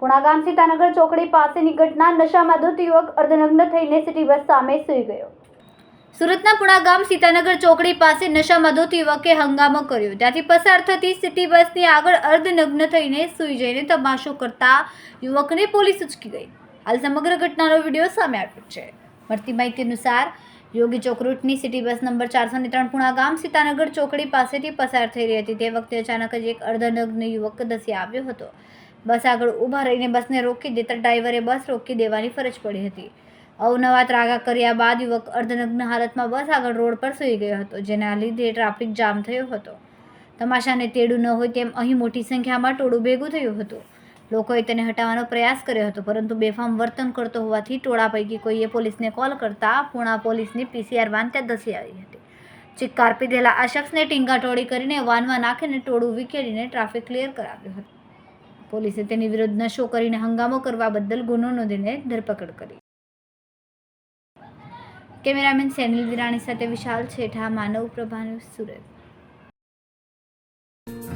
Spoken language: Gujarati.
પુણા ગામ સીતાનગર ચોકડી પાસેની ઘટના, નશામાં ધૂત યુવક અર્ધનગ્ન થઈને સિટી બસ સામે સૂઈ ગયો. સુરતના પુણા ગામ સીતાનગર ચોકડી પાસે નશામાં ધૂત યુવકે હંગામો કર્યો. ત્યાંથી પસાર થતી સિટી બસની આગળ અર્ધનગ્ન થઈને સૂઈ જઈને તમાશો કરતા યુવકને પોલીસ ઉચકી ગઈ. હાલ સમગ્ર ઘટનાનો વીડિયો સામે આવ્યો છે. મળતી માહિતી અનુસાર યોગી ચોક રૂટની સિટી બસ નંબર ચારસો ને ત્રણ ગામ સીતાનગર ચોકડી પાસેથી પસાર થઈ રહી હતી. તે વખતે અચાનક જ એક અર્ધનગ્ન યુવક દસી આવ્યો હતો. બસ આગળ ઊભા રહીને બસને રોકી દેતા ડ્રાઈવરે બસ રોકી દેવાની ફરજ પડી હતી. અવનવા ત્રાગા કર્યા બાદ યુવક અર્ધનગ્ન હાલતમાં બસ આગળ રોડ પર સૂઈ ગયો હતો, જેના લીધે ટ્રાફિક જામ થયો હતો. તમાશાને તેડું ન હોય તેમ અહીં મોટી સંખ્યામાં ટોળું ભેગું થયું હતું. લોકોએ તેને હટાવવાનો પ્રયાસ કર્યો હતો, પરંતુ બેફામ વર્તન કરતો હોવાથી ટોળા પૈકી કોઈએ પોલીસને કોલ કરતા પૂણા પોલીસની પીસીઆર વાન ત્યાં ધસી આવી હતી. ચિક્કાર પીધેલા આ શખ્સને ટીંગાટોળી કરીને વાનમાં નાખીને ટોળું વિખેરીને ટ્રાફિક ક્લિયર કરાવ્યો હતો. પોલીસે તેની વિરુદ્ધ નશો કરીને હંગામો કરવા બદલ ગુનો નોંધીને ધરપકડ કરી. કેમેરામેન સેનિલ વિરાણી સાથે વિશાલ છેઠા, માનવ પ્રભા સુરત.